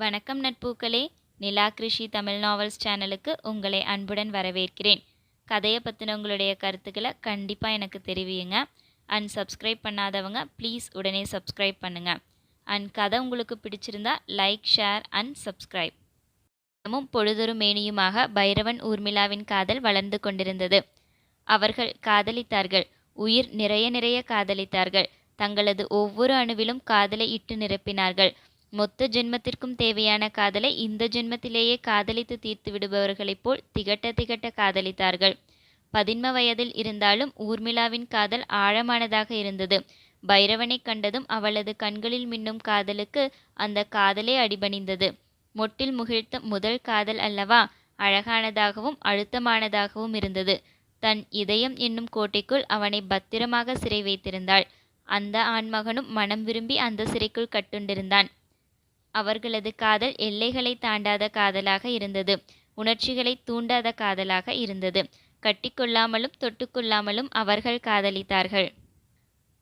வணக்கம் நட்பூக்களே. நிலா கிருஷி தமிழ் நாவல்ஸ் சேனலுக்கு உங்களை அன்புடன் வரவேற்கிறேன். கதையை பற்றின உங்களுடைய கருத்துக்களை கண்டிப்பாக எனக்கு தெரிவியுங்க. அண்ட் சப்ஸ்கிரைப் பண்ணாதவங்க ப்ளீஸ் உடனே சப்ஸ்கிரைப் பண்ணுங்கள் அண்ட் கதை உங்களுக்கு பிடிச்சிருந்தா லைக் ஷேர் அண்ட் சப்ஸ்கிரைப் தினமும் பொழுதொரு மேனியுமாக பைரவன் ஊர்மிளாவின் காதல் வளர்ந்து கொண்டிருந்தது. அவர்கள் காதலித்தார்கள். உயிர் நிறைய நிறைய காதலித்தார்கள். தங்களது ஒவ்வொரு அணுவிலும் காதலை இட்டு நிரப்பினார்கள். மொத்த ஜென்மத்திற்கும் தேவையான காதலை இந்த ஜென்மத்திலேயே காதலித்து தீர்த்து விடுபவர்களைப் போல் திகட்ட திகட்ட காதலித்தார்கள். பதின்ம வயதில் இருந்தாலும் ஊர்மிளாவின் காதல் ஆழமானதாக இருந்தது. பைரவனை கண்டதும் அவளது கண்களில் மின்னும் காதலுக்கு அந்த காதலே அடிபணிந்தது. மொட்டில் முகிழ்த்த முதல் காதல் அல்லவா அழகானதாகவும் அழுத்தமானதாகவும் இருந்தது. தன் இதயம் என்னும் கோட்டைக்குள் அவனை பத்திரமாக சிறை வைத்திருந்தாள். அந்த ஆண்மகனும் மனம் விரும்பி அந்த சிறைக்குள் கட்டுண்டிருந்தான். அவர்களது காதல் எல்லைகளை தாண்டாத காதலாக இருந்தது. உணர்ச்சிகளை தூண்டாத காதலாக இருந்தது. கட்டிக்கொள்ளாமலும் தொட்டுக்கொள்ளாமலும் அவர்கள் காதலித்தார்கள்.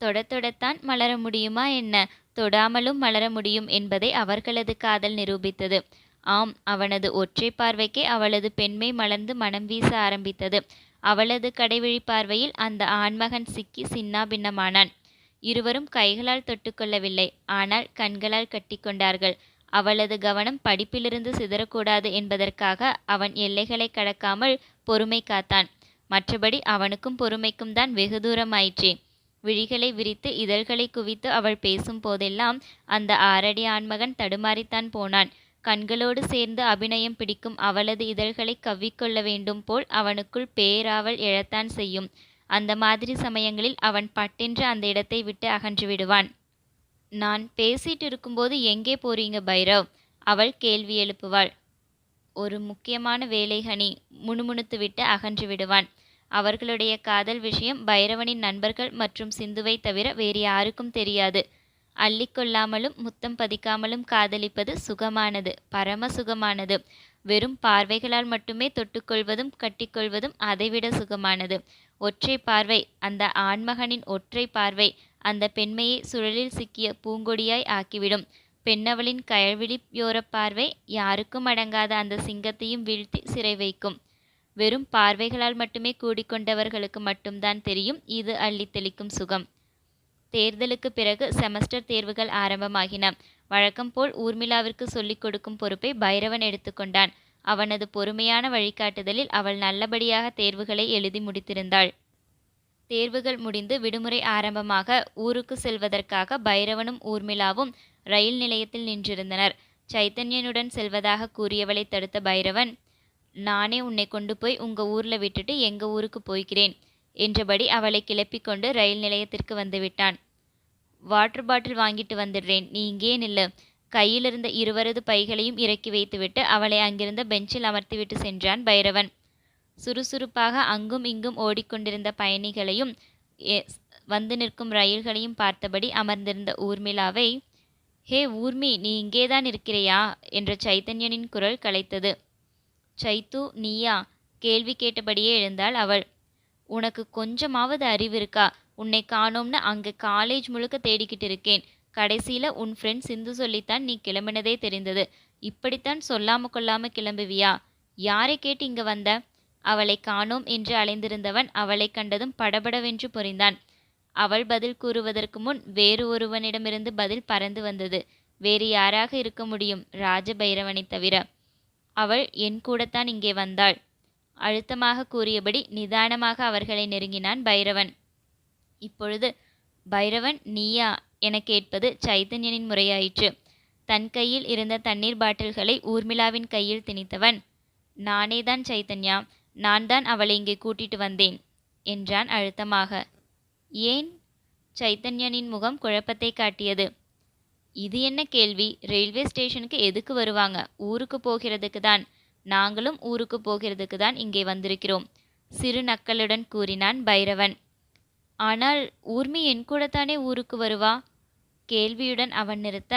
தொட தொடத்தான் மலர முடியுமா என்ன? தொடாமலும் மலர முடியும் என்பதை அவர்களது காதல் நிரூபித்தது. ஆம் அவனது ஒற்றை பார்வைக்கே அவளது பெண்மை மலர்ந்து மனம் வீச ஆரம்பித்தது. அவளது கடைவிழி பார்வையில் அந்த ஆண்மகன் சிக்கி சின்னாபின்னமானான். இருவரும் கைகளால் தொட்டுக்கொள்ளவில்லை. ஆனால் கண்களால் கட்டிக்கொண்டார்கள். அவளது கவனம் படிப்பிலிருந்து சிதறக்கூடாது என்பதற்காக அவன் எல்லைகளை கடக்காமல் பொறுமை காத்தான். மற்றபடி அவனுக்கும் பொறுமைக்கும் தான் வெகு தூரம் ஆயிற்றே. விழிகளை விரித்து இதழ்களை குவித்து அவள் பேசும் போதெல்லாம் அந்த ஆறடி ஆண்மகன் தடுமாறித்தான் போனான். கண்களோடு சேர்ந்து அபிநயம் பிடிக்கும் அவளது இதழ்களை கவ்விக்கொள்ள வேண்டும் போல் அவனுக்குள் பேராவல் எழத்தான் செய்யும். அந்த மாதிரி சமயங்களில் அவன் பட்டென்று அந்த இடத்தை விட்டு அகன்று விடுவான். நான் பேசிட்டு இருக்கும்போது எங்கே போறீங்க பைரவ்? அவள் கேள்வி எழுப்புவாள். ஒரு முக்கியமான வேலை ஹனி. முணுமுணுத்து விட்டு அகன்று விடுவான். அவர்களுடைய காதல் விஷயம் பைரவனின் நண்பர்கள் மற்றும் சிந்துவை தவிர வேறு யாருக்கும் தெரியாது. அள்ளிக்கொள்ளாமலும் முத்தம் பதிக்காமலும் காதலிப்பது சுகமானது பரம சுகமானது. வெறும் பார்வைகளால் மட்டுமே தொட்டுக்கொள்வதும் கட்டிக்கொள்வதும் அதைவிட சுகமானது. ஒற்றை பார்வை அந்த ஆண்மகனின் ஒற்றை பார்வை அந்த பெண்மையை சுழலில் சிக்கிய பூங்கொடியாய் ஆக்கிவிடும். பெண்ணவளின் கயல்விழியோரப் பார்வை யாருக்கும் அடங்காத அந்த சிங்கத்தையும் வீழ்த்தி சிறை வைக்கும். வெறும் பார்வைகளால் மட்டுமே கூடிக்கொண்டவர்களுக்கு மட்டும்தான் தெரியும் இது அள்ளி தெளிக்கும் சுகம். தேர்தலுக்கு பிறகு செமஸ்டர் தேர்வுகள் ஆரம்பமாகின. வழக்கம் போல் ஊர்மிளாவிற்கு சொல்லிக் கொடுக்கும் பொறுப்பை பைரவன் எடுத்துக்கொண்டான் அவனது பொறுமையான வழிகாட்டுதலில் அவள் நல்லபடியாக தேர்வுகளை எழுதி முடித்திருந்தாள். தேர்வுகள் முடிந்து விடுமுறை ஆரம்பமாக ஊருக்கு செல்வதற்காக பைரவனும் ஊர்மிளாவும் ரயில் நிலையத்தில் நின்றிருந்தனர். சைத்தன்யனுடன் செல்வதாக கூறியவளை தடுத்த பைரவன் நானே உன்னை கொண்டு போய் உங்க ஊர்ல விட்டுட்டு எங்க ஊருக்கு போய்க்கிறேன் என்றபடி அவளை கிளப்பிக் கொண்டு ரயில் நிலையத்திற்கு வந்துவிட்டான் வாட்டர் பாட்டில் வாங்கிட்டு வந்துடுறேன் நீ இங்கே நில்லு. கையிலிருந்த இருவரது பைகளையும் இறக்கி வைத்துவிட்டு அவளை அங்கிருந்த பெஞ்சில் அமர்த்திவிட்டு சென்றான் பைரவன். சுறுசுறுப்பாக அங்கும் இங்கும் ஓடிக்கொண்டிருந்த பயணிகளையும் வந்து நிற்கும் ரயில்களையும் பார்த்தபடி அமர்ந்திருந்த ஊர்மிளாவை ஹே ஊர்மி நீ இங்கேதான் இருக்கிறையா? என்ற சைத்தன்யனின் குரல் கலைத்தது. சைத்து நீயா? கேள்வி கேட்டபடியே எழுந்தாள் அவள். உனக்கு கொஞ்சமாவது அறிவு இருக்கா? உன்னை காணோம்னு அங்கே காலேஜ் முழுக்க தேடிக்கிட்டு இருக்கேன். கடைசியில் உன் ஃப்ரெண்ட் சிந்து சொல்லித்தான் நீ கிளம்பினதே தெரிந்தது. இப்படித்தான் சொல்லாம கொள்ளாம கிளம்புவியா? யாரை கேட்டு இங்கே வந்த? அவளை காணோம் என்று அலைந்திருந்தவன் அவளை கண்டதும் படபடவென்று பொறிந்தான். அவள் பதில் கூறுவதற்கு முன் வேறு ஒருவனிடமிருந்து பதில் பறந்து வந்தது. வேறு யாராக இருக்க முடியும்? ராஜபைரவனை தவிர. அவள் என் கூடத்தான் இங்கே வந்தாள். அழுத்தமாக கூறியபடி நிதானமாக அவர்களை நெருங்கினான் பைரவன். இப்பொழுது பைரவன் நீயா? என கேட்பது சைத்தன்யனின் முறையாயிற்று. தன் கையில் இருந்த தண்ணீர் பாட்டில்களை ஊர்மிளாவின் கையில் திணித்தவன் நானேதான் சைத்தன்யா நான் தான் அவளை இங்கே கூட்டிட்டு வந்தேன் என்றான் அழுத்தமாக. ஏன்? சைத்தன்யனின் முகம் குழப்பத்தை காட்டியது. இது என்ன கேள்வி? ரயில்வே ஸ்டேஷனுக்கு எதுக்கு வருவாங்க? ஊருக்கு போகிறதுக்கு தான். நாங்களும் ஊருக்கு போகிறதுக்கு தான் இங்கே வந்திருக்கிறோம் சிறு நக்களுடன் கூறினான் பைரவன். ஆனால் ஊர்மி என் கூடத்தானே ஊருக்கு வருவா? கேள்வியுடன் அவன் நிறுத்த.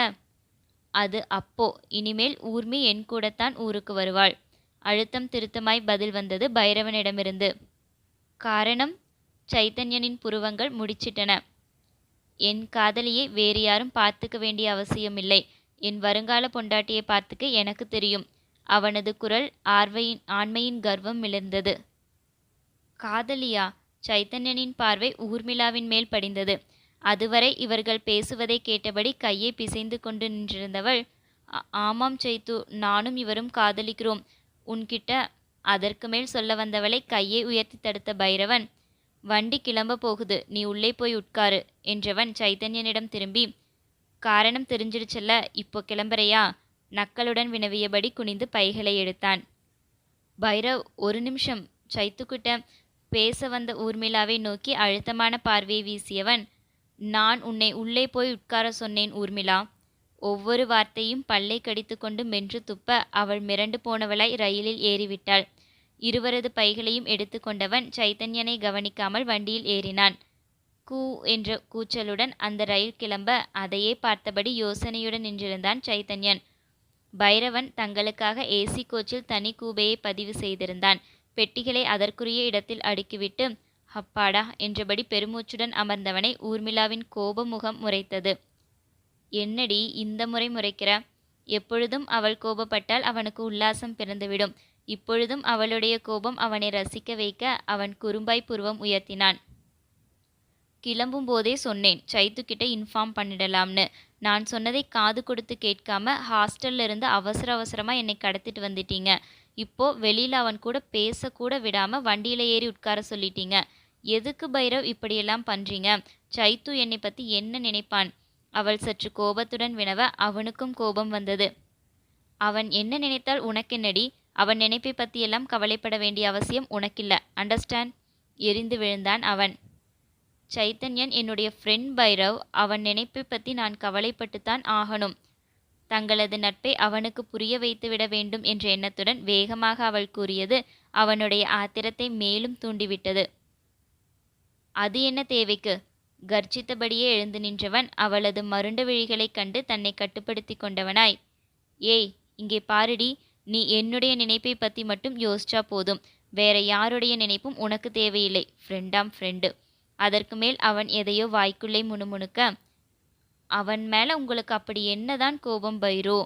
அது அப்போ இனிமேல் ஊர்மி என் கூடத்தான் ஊருக்கு வருவாள். அழுத்தம் திருத்தமாய் பதில் வந்தது பைரவனிடமிருந்து. காரணம் சைத்தன்யனின் புருவங்கள் முடிச்சிட்டன. என் காதலியை வேறு யாரும் பார்த்துக்க வேண்டிய அவசியமில்லை. என் வருங்கால பொண்டாட்டியை பார்த்துக்க எனக்கு தெரியும். அவனது குரல் ஆர்வையின் ஆண்மையின் கர்வம் மிளர்ந்தது. காதலியா? சைத்தன்யனின் பார்வை ஊர்மிளாவின் மேல் படிந்தது. அதுவரை இவர்கள் பேசுவதை கேட்டபடி கையை பிசைந்து கொண்டு நின்றிருந்தவள் ஆமாம் சைத்து நானும் இவரும் காதலிக்கிறோம். உன்கிட்ட அதற்கு மேல் சொல்ல வந்தவளை கையை உயர்த்தி தடுத்த பைரவன் வண்டி கிளம்ப போகுது நீ உள்ளே போய் உட்காரு என்றவன் சைத்தன்யனிடம் திரும்பி காரணம் தெரிஞ்சிடுச்சல்ல இப்போ கிளம்புறையா? நக்களுடன் வினவியபடி குனிந்து பைகளை எடுத்தான். பைரவ் ஒரு நிமிஷம் சைத்துக்கிட்ட பேச வந்த ஊர்மிளாவை நோக்கி அழுத்தமான பார்வையை வீசியவன் நான் உன்னை உள்ளே போய் உட்கார சொன்னேன் ஊர்மிளா ஒவ்வொரு வார்த்தையும் பல்லை கடித்துக்கொண்டு மென்று துப்ப அவள் மிரண்டு போனவளாய் ரயிலில் ஏறிவிட்டாள். இருவரது பைகளையும் எடுத்துக்கொண்டவன் சைத்தன்யனை கவனிக்காமல் வண்டியில் ஏறினான். கூ என்ற கூச்சலுடன் அந்த ரயில் கிளம்ப அதையே பார்த்தபடி யோசனையுடன் நின்றிருந்தான் சைத்தன்யன் பைரவன் தங்களுக்காக ஏசி கோச்சில் தனி கூபையை பதிவு செய்திருந்தான். பெட்டிகளை அதற்குரிய இடத்தில் அடுக்கிவிட்டு அப்பாடா என்றபடி பெருமூச்சுடன் அமர்ந்தவனை ஊர்மிளாவின் கோப முகம் முறைத்தது. என்னடி இந்த முறை முறைக்கிற? எப்பொழுதும் அவள் கோபப்பட்டால் அவனுக்கு உல்லாசம் பிறந்துவிடும். இப்பொழுதும் அவளுடைய கோபம் அவனை ரசிக்க வைக்க அவன் குறும்பாய் புருவம் உயர்த்தினான். கிளம்பும் போதே சொன்னேன் சைத்துக்கிட்ட இன்ஃபார்ம் பண்ணிடலாம்னு. நான் சொன்னதை காது கொடுத்து கேட்காம ஹாஸ்டல்ல இருந்து அவசர அவசரமா என்னை கடத்திட்டு வந்துட்டீங்க. இப்போ வெளியில அவன் கூட பேசக்கூட விடாம வண்டியில ஏறி உட்கார சொல்லிட்டீங்க. எதுக்கு பைரவ் இப்படியெல்லாம் பண்றீங்க? சைத்து என்னை பத்தி என்ன நினைப்பான்? அவள் சற்று கோபத்துடன் வினவ அவனுக்கும் கோபம் வந்தது. அவன் என்ன நினைத்தால் உனக்கென்னடி? அவன் நினைப்பை பற்றியெல்லாம் கவலைப்பட வேண்டிய அவசியம் உனக்கில்ல அண்டர்ஸ்டாண்ட் எரிந்து விழுந்தான் அவன். சைத்தன்யன் என்னுடைய ஃப்ரெண்ட் பைரவ் அவன் நினைப்பை பற்றி நான் கவலைப்பட்டுத்தான் ஆகணும். தங்களது நட்பை அவனுக்கு புரிய வைத்துவிட வேண்டும் என்ற எண்ணத்துடன் வேகமாக அவள் கூறியது அவனுடைய ஆத்திரத்தை மேலும் தூண்டிவிட்டது. அது என்ன தேவைக்கு? கர்ஜித்தபடியே எழுந்து நின்றவன் அவளது மருண்ட விழிகளைக் கண்டு தன்னை கட்டுப்படுத்தி கொண்டவனாய். ஏய் இங்கே பாருடி நீ என்னுடைய நினைப்பை பற்றி மட்டும் யோசிச்சா போதும். வேற யாருடைய நினைப்பும் உனக்கு தேவையில்லை. ஃப்ரெண்டாம் ஃப்ரெண்டு அதற்கு மேல் அவன் எதையோ வாய்க்குள்ளே முணுமுணுக்க அவன் மேலே உங்களுக்கு அப்படி என்னதான் கோபம் பைரு?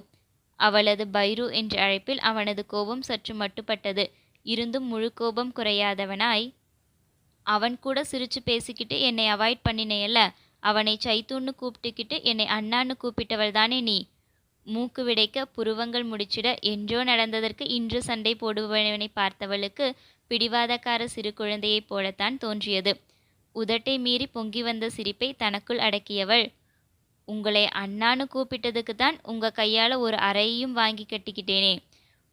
அவளது பைரு என்ற அழைப்பில் அவனது கோபம் சற்று மட்டுப்பட்டது. இருந்தும் முழு கோபம் குறையாதவனாய் அவன் கூட சிரிச்சு பேசிக்கிட்டு என்னை அவாய்ட் பண்ணினேயல்ல. அவனை சைத்துன்னு கூப்பிட்டுக்கிட்டு என்னை அண்ணான்னு கூப்பிட்டவள் தானே நீ? மூக்கு விடைக்க புருவங்கள் முடிச்சிட என்றோ நடந்ததற்கு இன்று சண்டை போடுபவனை பார்த்தவளுக்கு பிடிவாதக்கார சிறு குழந்தையைப் போலத்தான் தோன்றியது. உதட்டை மீறி பொங்கி வந்த சிரிப்பை தனக்குள் அடக்கியவள் உங்களை அண்ணான்னு கூப்பிட்டதுக்கு தான் உங்க கையால ஒரு அறையையும் வாங்கி கட்டிக்கிட்டேனே.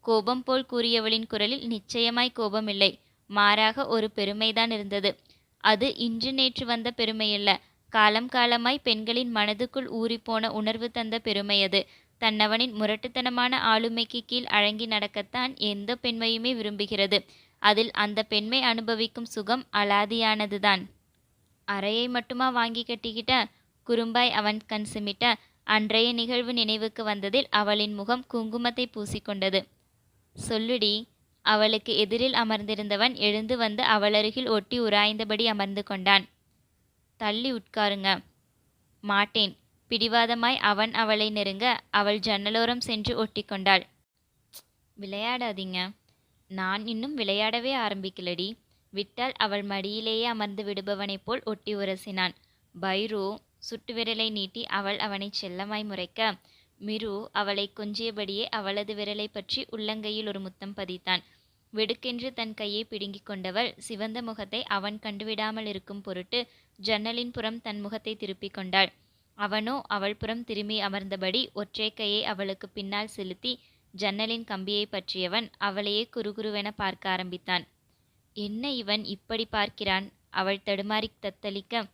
கோபம் போல் கூறியவளின் குரலில் நிச்சயமாய் கோபமில்லை. மாறாக ஒரு பெருமைதான் இருந்தது. அது இன்று நேற்று வந்த பெருமையல்ல. காலம் காலமாய் பெண்களின் மனதுக்குள் ஊறிப்போன உணர்வு தந்த பெருமை அது தன்னவனின் முரட்டுத்தனமான ஆளுமைக்கு கீழ் அழங்கி நடக்கத்தான் எந்த பெண்மையுமே விரும்புகிறது. அதில் அந்த பெண்மை அனுபவிக்கும் சுகம் அலாதியானதுதான். அறையை மட்டுமா வாங்கி கட்டிக்கிட்ட குறும்பாய் அவன் கண் சிமிட்ட அன்றைய நிகழ்வு நினைவுக்கு வந்ததில் அவளின் முகம் குங்குமத்தை பூசிக்கொண்டது. சொல்லுடி அவளுக்கு எதிரில் அமர்ந்திருந்தவன் எழுந்து வந்து அவளருகில் ஒட்டி உராய்ந்தபடி அமர்ந்து கொண்டான். தள்ளி உட்காருங்க. மாட்டேன். பிடிவாதமாய் அவன் அவளை நெருங்க அவள் ஜன்னலோரம் சென்று ஒட்டி கொண்டாள். விளையாடாதீங்க. நான் இன்னும் விளையாடவே ஆரம்பிக்கலடி. விட்டால் அவள் மடியிலேயே அமர்ந்து விடுபவனைப் போல் ஒட்டி உரசினான். பைரு சுட்டு விரலை நீட்டி அவள் அவனை செல்லமாய் முறைக்க மிரு அவளை கொஞ்சியபடியே அவளது விரலை பற்றி உள்ளங்கையில் ஒரு முத்தம் பதித்தான். வெடுக்கென்று தன் கையை பிடுங்கிக் கொண்டவள் சிவந்த முகத்தை அவன் கண்டுவிடாமல் இருக்கும் பொருட்டு ஜன்னலின் புறம் தன் முகத்தை திருப்பிக் கொண்டாள். அவனோ அவள் புறம் திரும்பி அமர்ந்தபடி ஒற்றை கையை அவளுக்கு பின்னால் செலுத்தி ஜன்னலின் கம்பியை பற்றியவன் அவளையே குறுகுருவென பார்க்க ஆரம்பித்தான். என்ன இவன் இப்படி பார்க்கிறான்? அவள் தடுமாறி தத்தளிக்க.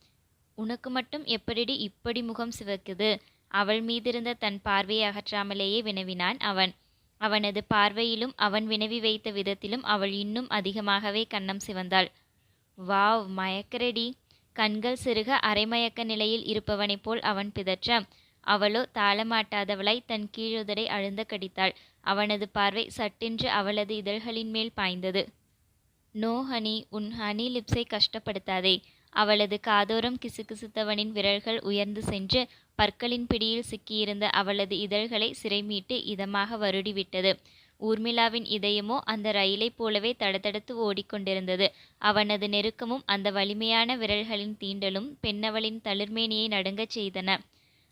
உனக்கு மட்டும் எப்படிடி இப்படி முகம் சிவக்குது? அவள் மீதிருந்த தன் பார்வையை அகற்றாமலேயே வினவினான் அவன். அவனது பார்வையிலும் அவன் வினவி வைத்த விதத்திலும் அவள் இன்னும் அதிகமாகவே கன்னம் சிவந்தாள். வாவ் மயக்கரடி கண்கள் சிறுக அரைமயக்க நிலையில் இருப்பவனைப் போல் அவன் பிதற்ற அவளோ தாளமாட்டாதவளாய் தன் கீழுதடை அழுந்த கடித்தாள். அவனது பார்வை சட்டென்று அவளது இதழ்களின் மேல் பாய்ந்தது. No honey. உன் ஹனி லிப்ஸை கஷ்டப்படுத்தாதே. அவளது காதோரம் கிசுகிசுத்தவனின் விரல்கள் உயர்ந்து சென்று பற்களின் பிடியில் சிக்கியிருந்த அவளது இதழ்களை சிறைமீட்டு இதமாக வருடிவிட்டது. ஊர்மிளாவின் இதயமோ அந்த ரயிலைப் போலவே தடதடத்து ஓடிக்கொண்டிருந்தது. அவனது நெருக்கமும் அந்த வலிமையான விரல்களின் தீண்டலும் பெண்ணவளின் தளிர்மேனியை நடுங்கச் செய்தன.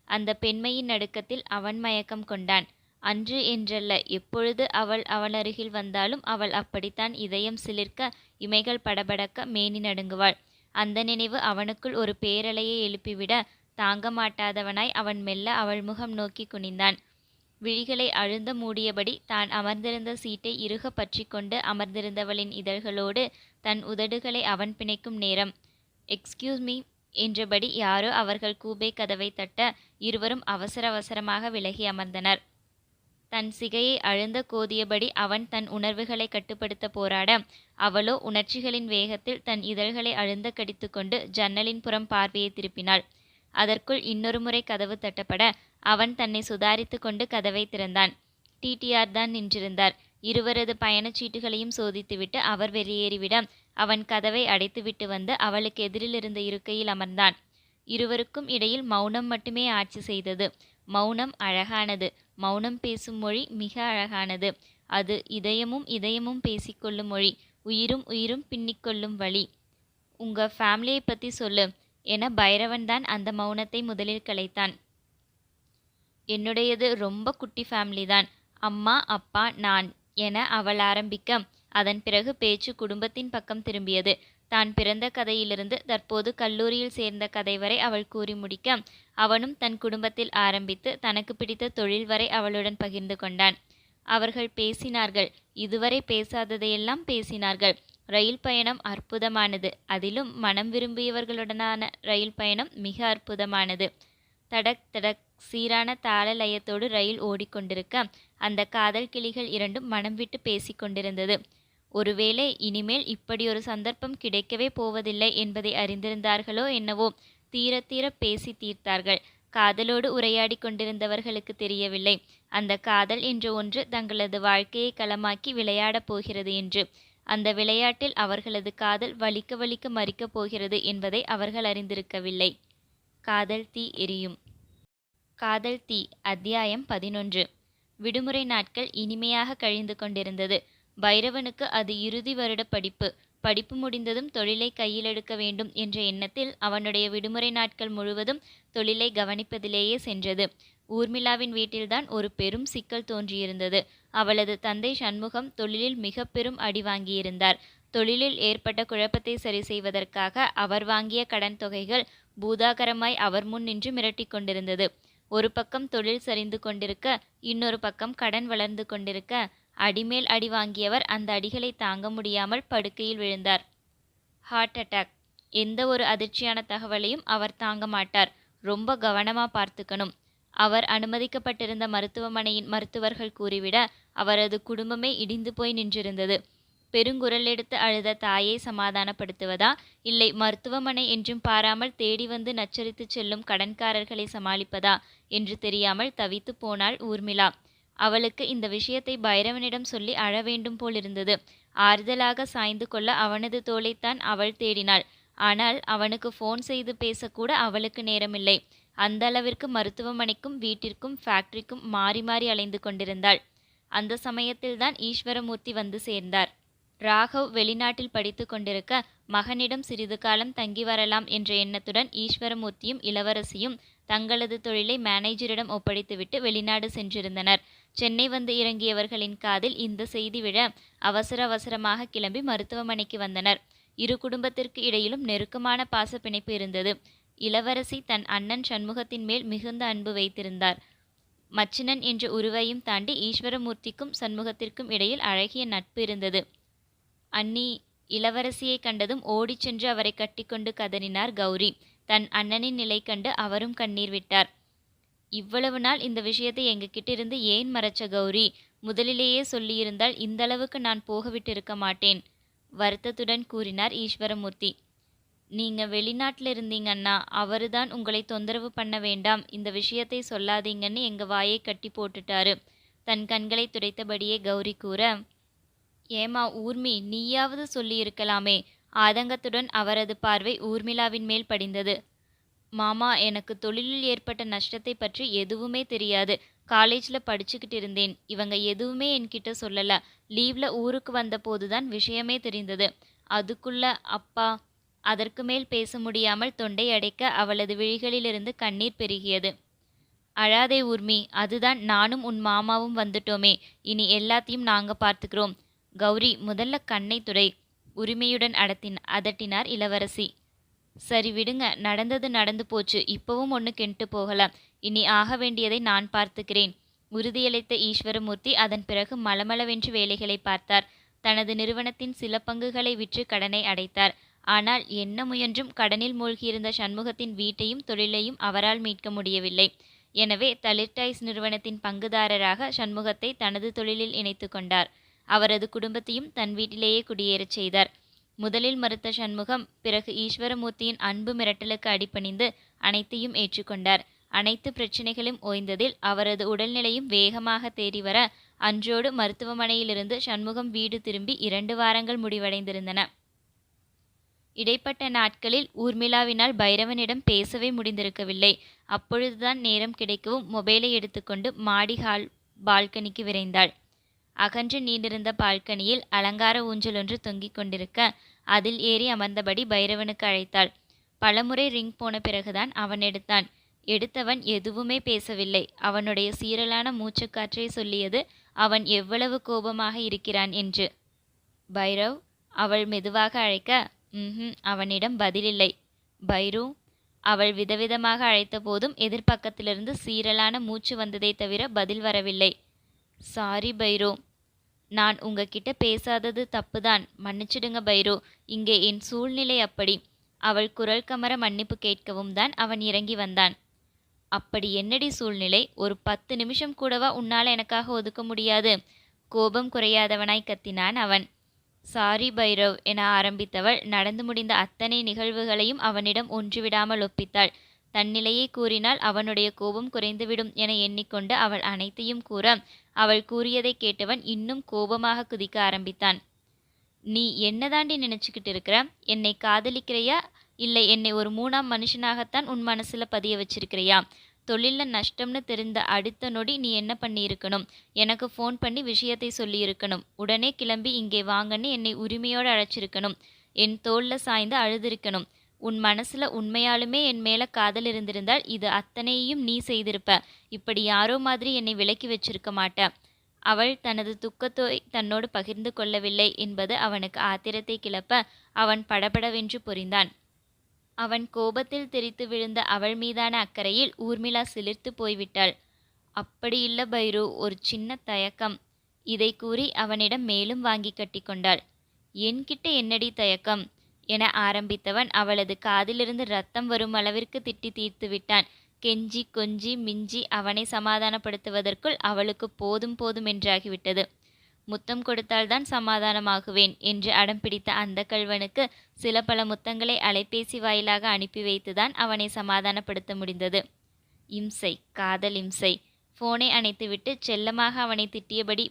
அந்த பெண்மையின் நடுக்கத்தில் அவன் மயக்கம் கொண்டான். அன்று என்றல்ல எப்பொழுது அவள் அவனருகில் வந்தாலும் அவள் அப்படித்தான் இதயம் சிலிர்க்க இமைகள் படபடக்க மேனி நடுங்குவாள். அந்த நினைவு அவனுக்குள் ஒரு பேரலையை எழுப்பிவிட தாங்க மாட்டாதவனாய் அவன் மெல்ல அவள் முகம் நோக்கி குனிந்தான். விழிகளை அழுந்த மூடியபடி தான் அமர்ந்திருந்த சீட்டை இறுக பற்றி கொண்டு அமர்ந்திருந்தவளின் இதழ்களோடு தன் உதடுகளை அவன் பிணைக்கும் நேரம். எக்ஸ்கியூஸ் மீ என்றபடி யாரோ அவர்கள் கூபே கதவை தட்ட இருவரும் அவசர அவசரமாக விலகி அமர்ந்தனர். தன் சிகையை அழுந்த கோதியபடி அவன் தன் உணர்வுகளை கட்டுப்படுத்த போராட அவளோ உணர்ச்சிகளின் வேகத்தில் தன் இதழ்களை அழுந்த கடித்துக்கொண்டு ஜன்னலின் புறம் பார்வையை திருப்பினாள். அதற்குள் இன்னொரு முறை கதவு தட்டப்பட அவன் தன்னை சுதாரித்து கொண்டு கதவை திறந்தான். டிடிஆர் தான் நின்றிருந்தார். இருவரது பயணச்சீட்டுகளையும் சோதித்துவிட்டு அவர் வெளியேறிவிட அவன் கதவை அடைத்துவிட்டு வந்து அவளுக்கு எதிரில் இருந்த இருக்கையில் அமர்ந்தான். இருவருக்கும் இடையில் மௌனம் மட்டுமே ஆட்சி செய்தது. மௌனம் அழகானது. மௌனம் பேசும் மொழி மிக அழகானது. அது இதயமும் இதயமும் பேசிக்கொள்ளும் மொழி உயிரும் உயிரும் பின்னிக்கொள்ளும் வழி. உங்க ஃபேமிலியை பத்தி சொல்லு என பைரவன் தான் அந்த மௌனத்தை முதலில் கலைத்தான். என்னுடையது ரொம்ப குட்டி ஃபேமிலி தான் அம்மா அப்பா நான் என அவள் ஆரம்பிக்க அதன் பிறகு பேச்சு குடும்பத்தின் பக்கம் திரும்பியது. தான் பிறந்த கதையிலிருந்து தற்போது கல்லூரியில் சேர்ந்த கதை வரை அவள் கூறி முடிக்க அவனும் தன் குடும்பத்தில் ஆரம்பித்து தனக்கு பிடித்த தொழில் வரை அவளுடன் பகிர்ந்து கொண்டான். அவர்கள் பேசினார்கள். இதுவரை பேசாததையெல்லாம் பேசினார்கள். ரயில் பயணம் அற்புதமானது. அதிலும் மனம் விரும்பியவர்களுடனான ரயில் பயணம் மிக அற்புதமானது. தடக் தடக் சீரான தாள லயத்தோடு ரயில் ஓடிக்கொண்டிருக்க அந்த காதல் கிளிகள் இரண்டும் மனம் விட்டு பேசிக்கொண்டிருந்தது. ஒருவேளை இனிமேல் இப்படி ஒரு சந்தர்ப்பம் கிடைக்கவே போவதில்லை என்பதை அறிந்திருந்தார்களோ என்னவோ தீர தீர பேசி தீர்த்தார்கள். காதலோடு உரையாடி கொண்டிருந்தவர்களுக்கு தெரியவில்லை. அந்த காதல் என்ற ஒன்று தங்களது வாழ்க்கையை களமாக்கி விளையாடப் போகிறது என்று. அந்த விளையாட்டில் அவர்களது காதல் வலிக்க வலிக்க மறிக்கப் போகிறது என்பதை அவர்கள் அறிந்திருக்கவில்லை. காதல் தீ எரியும். காதல் தீ அத்தியாயம் பதினொன்று. விடுமுறை நாட்கள் இனிமையாக கழிந்து கொண்டிருந்தது. பைரவனுக்கு அது இறுதி வருட படிப்பு. படிப்பு முடிந்ததும் தொழிலை கையில் எடுக்க வேண்டும் என்ற எண்ணத்தில் அவனுடைய விடுமுறை நாட்கள் முழுவதும் தொழிலை கவனிப்பதிலேயே சென்றது. ஊர்மிளாவின் வீட்டில்தான் ஒரு பெரும் சிக்கல் தோன்றியிருந்தது. அவளது தந்தை சண்முகம் தொழிலில் மிக பெரும் அடி வாங்கியிருந்தார். தொழிலில் ஏற்பட்ட குழப்பத்தை சரி செய்வதற்காக அவர் வாங்கிய கடன் தொகைகள் பூதாகரமாய் அவர் முன் நின்று மிரட்டி கொண்டிருந்தது. ஒரு பக்கம் தொழில் சரிந்து கொண்டிருக்க இன்னொரு பக்கம் கடன் வளர்ந்து கொண்டிருக்க அடிமேல் அடி வாங்கியவர் அந்த அடிகளை தாங்க முடியாமல் படுக்கையில் விழுந்தார். ஹார்ட் அட்டாக் எந்த ஒரு அதிர்ச்சியான தகவலையும் அவர் தாங்க மாட்டார். ரொம்ப கவனமாக பார்த்துக்கணும். அவர் அனுமதிக்கப்பட்டிருந்த மருத்துவமனையின் மருத்துவர்கள் கூறிவிட அவரது குடும்பமே இடிந்து போய் நின்றிருந்தது. பெருங்குரல் எடுத்து அழுத தாயை சமாதானப்படுத்துவதா? இல்லை மருத்துவமனை என்றும் பாராமல் தேடி வந்து நச்சரித்து செல்லும் கடன்காரர்களை சமாளிப்பதா? என்று தெரியாமல் தவித்து போனாள் ஊர்மிளா. அவளுக்கு இந்த விஷயத்தை பைரவனிடம் சொல்லி அழ வேண்டும் போலிருந்தது. ஆறுதலாக சாய்ந்து கொள்ள அவனது தோளைத்தான் அவள் தேடினாள். ஆனால் அவனுக்கு ஃபோன் செய்து பேசக்கூட அவளுக்கு நேரமில்லை. அந்த அளவிற்கு மருத்துவமனைக்கும் வீட்டிற்கும் ஃபேக்டரிக்கும் மாறி மாறி அலைந்து கொண்டிருந்தாள். அந்த சமயத்தில்தான் ஈஸ்வரமூர்த்தி வந்து சேர்ந்தார். ராகவ் வெளிநாட்டில் படித்து கொண்டிருக்க மகனிடம் சிறிது காலம் தங்கி வரலாம் என்ற எண்ணத்துடன் ஈஸ்வரமூர்த்தியும் இளவரசியும் தங்களது தொழிலை மேனேஜரிடம் ஒப்படைத்துவிட்டு வெளிநாடு சென்றிருந்தனர். சென்னை வந்து இறங்கியவர்களின் காதில் இந்த செய்தி விழ அவசர அவசரமாக கிளம்பி மருத்துவமனைக்கு வந்தனர். இரு குடும்பத்திற்கு இடையிலும் நெருக்கமான பாச பிணைப்பு இருந்தது. இளவரசி தன் அண்ணன் சண்முகத்தின் மேல் மிகுந்த அன்பு வைத்திருந்தார். மச்சினன் என்ற உருவையும் தாண்டி ஈஸ்வரமூர்த்திக்கும் சண்முகத்திற்கும் இடையில் அழகிய நட்பு இருந்தது. அண்ணி இளவரசியை கண்டதும் ஓடிச் சென்று அவரை கட்டிக்கொண்டு கதறினார் கௌரி. தன் அண்ணனின் நிலை கண்டு அவரும் கண்ணீர் விட்டார். இவ்வளவு நாள் இந்த விஷயத்தை எங்ககிட்ட இருந்து ஏன் மறைச்ச கௌரி? முதலிலேயே சொல்லியிருந்தால் இந்தளவுக்கு நான் போகவிட்டிருக்க மாட்டேன். வருத்தத்துடன் கூறினார் ஈஸ்வரமூர்த்தி. நீங்க வெளிநாட்டில் இருந்தீங்கன்னா அவரு தான் உங்களை தொந்தரவு பண்ண வேண்டாம். இந்த விஷயத்தை சொல்லாதீங்கன்னு எங்க வாயை கட்டி போட்டுட்டாரு. தன் கண்களை துடைத்தபடியே கௌரி கூற ஏமா ஊர்மி நீயாவது சொல்லியிருக்கலாமே. ஆதங்கத்துடன் அவரது பார்வை ஊர்மிளாவின் மேல் படிந்தது. மாமா எனக்கு தொழிலில் ஏற்பட்ட நஷ்டத்தை பற்றி எதுவுமே தெரியாது. காலேஜில் படிச்சுக்கிட்டு இருந்தேன். இவங்க எதுவுமே என்கிட்ட சொல்லல. லீவ்ல ஊருக்கு வந்த போதுதான் விஷயமே தெரிந்தது. அதுக்குள்ள அப்பா அதற்கு மேல் பேச முடியாமல் தொண்டை அடைக்க அவளது விழிகளிலிருந்து கண்ணீர் பெருகியது. அழாதே ஊர்மி அதுதான் நானும் உன் மாமாவும் வந்துட்டோமே. இனி எல்லாத்தையும் நாங்கள் பார்த்துக்கிறோம். கௌரி முதல்ல கண்ணை துடை. உரிமையுடன் அடத்தின் அதட்டினார் இளவரசி. சரி விடுங்க நடந்தது நடந்து போச்சு இப்பவும் ஒன்று கெண்டு போகலாம். இனி ஆக வேண்டியதை நான் பார்த்துக்கிறேன். உறுதியளித்த ஈஸ்வரமூர்த்தி அதன் பிறகு மலமளவென்று வேலைகளை பார்த்தார். தனது நிறுவனத்தின் சில பங்குகளை விற்று கடனை அடைத்தார். ஆனால் என்ன முயன்றும் கடனில் மூழ்கியிருந்த சண்முகத்தின் வீட்டையும் தொழிலையும் அவரால் மீட்க முடியவில்லை. எனவே தலிர்டைஸ் நிறுவனத்தின் பங்குதாரராக சண்முகத்தை தனது தொழிலில் இணைத்து கொண்டார். அவரது குடும்பத்தையும் தன் வீட்டிலேயே குடியேறச் செய்தார். முதலில் மறுத்த சண்முகம் பிறகு ஈஸ்வரமூர்த்தியின் அன்பு மிரட்டலுக்கு அடிபணிந்து அனைத்தையும் ஏற்றுக்கொண்டார். அனைத்து பிரச்சனைகளும் ஓய்ந்ததில் அவரது உடல்நிலையும் வேகமாக தேறி வர அன்றோடு மருத்துவமனையிலிருந்து சண்முகம் வீடு திரும்பி இரண்டு வாரங்கள் முடிவடைந்திருந்தன. இடைப்பட்ட நாட்களில் ஊர்மிளாவினால் பைரவனிடம் பேசவே முடிந்திருக்கவில்லை. அப்பொழுதுதான் நேரம் கிடைக்கவும் மொபைலை எடுத்துக்கொண்டு மாடி ஹால் பால்கனிக்கு விரைந்தாள். அகன்று நீண்டிருந்த பால்கனியில் அலங்கார ஊஞ்சல் ஒன்று தொங்கிக் கொண்டிருக்க அதில் ஏறி அமர்ந்தபடி பைரவனுக்கு அழைத்தாள். பலமுறை ரிங் போன பிறகுதான் அவன் எடுத்தான். எடுத்தவன் எதுவுமே பேசவில்லை. அவனுடைய சீரலான மூச்சுக்காற்றை சொல்லியது அவன் எவ்வளவு கோபமாக இருக்கிறான் என்று. பைரவ் அவள் மெதுவாக அழைக்க ம் அவனிடம் பதிலில்லை. பைரு அவள் விதவிதமாக அழைத்த போதும் எதிர்ப்பக்கத்திலிருந்து சீரலான மூச்சு வந்ததை தவிர பதில் வரவில்லை. சாரி பைரோ நான் உங்ககிட்ட பேசாதது தப்புதான். மன்னிச்சிடுங்க பைரோ. இங்கே என் சூழ்நிலை அப்படி. அவள் குரல் கமர மன்னிப்பு கேட்கவும் தான் அவன் இறங்கி வந்தான். அப்படி என்னடி சூழ்நிலை? ஒரு பத்து நிமிஷம் கூடவா உன்னால் எனக்காக ஒதுக்க முடியாது? கோபம் குறையாதவனாய் கத்தினான் அவன். சாரி பைரவ் என ஆரம்பித்தவள் நடந்து முடிந்த அத்தனை நிகழ்வுகளையும் அவனிடம் ஒன்றுவிடாமல் ஒப்பித்தாள். தன்னிலையை கூறினால் அவனுடைய கோபம் குறைந்துவிடும் என எண்ணிக்கொண்டு அவள் அனைத்தையும் கூற அவள் கூறியதை கேட்டவன் இன்னும் கோபமாக குதிக்க ஆரம்பித்தான். நீ என்னதாண்டி நினைச்சுக்கிட்டு இருக்கிற? என்னை காதலிக்கிறையா? இல்லை என்னை ஒரு மூணாம் மனுஷனாகத்தான் உன் மனசுல பதிய வச்சிருக்கிறியா? தொழிலில் நஷ்டம்னு தெரிந்த அடுத்த நொடி நீ என்ன பண்ணியிருக்கணும்? எனக்கு ஃபோன் பண்ணி விஷயத்தை சொல்லியிருக்கணும். உடனே கிளம்பி இங்கே வாங்கன்னு என்னை உரிமையோடு அழைச்சிருக்கணும். என் தோளில் சாய்ந்து அழுதிருக்கணும். உன் மனசுல உண்மையாலுமே என் மேல காதல் இருந்திருந்தால் இது அத்தனையும் நீ செய்திருப்ப. இப்படி யாரோ மாதிரி என்னை விலக்கி வச்சிருக்க மாட்ட. அவள் தனது துக்கத்தை தன்னோடு பகிர்ந்து கொள்ளவில்லை என்பது அவனுக்கு ஆத்திரத்தை கிளப்ப அவன் படபடவென்று புரிந்தான். அவன் கோபத்தில் தெரித்து விழுந்த அவள் மீதான அக்கறையில் ஊர்மிளா சிலிர்த்து போய்விட்டாள். அப்படி இல்ல பைரு ஒரு சின்ன தயக்கம் இதை கூறி அவனிடம் மேலும் வாங்கி கட்டிக்கொண்டாள் என்கிட்ட என்னடி தயக்கம்? என ஆரம்பித்தவன் அவளது காதிலிருந்து ரத்தம் வரும் அளவிற்கு திட்டி தீர்த்து விட்டான். கெஞ்சி கொஞ்சி மிஞ்சி அவனை சமாதானப்படுத்துவதற்குள் அவளுக்கு போதும் போதும் என்றாகிவிட்டது. முத்தம் கொடுத்தால்தான் சமாதானமாகுவேன் என்று அடம் பிடித்த அந்த கல்வனுக்கு சில பல முத்தங்களை அலைபேசி வாயிலாக அனுப்பி வைத்துதான் அவனை சமாதானப்படுத்த முடிந்தது. இம்சை காதல் இம்சை. போனை அணைத்துவிட்டு செல்லமாக அவனை திட்டியபடி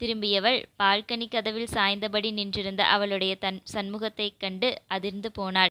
திரும்பியவள் பால்கனி கதவில் சாய்ந்தபடி நின்றிருந்த அவளுடைய தன் சண்முகத்தைக் கண்டு அதிர்ந்து போனாள்.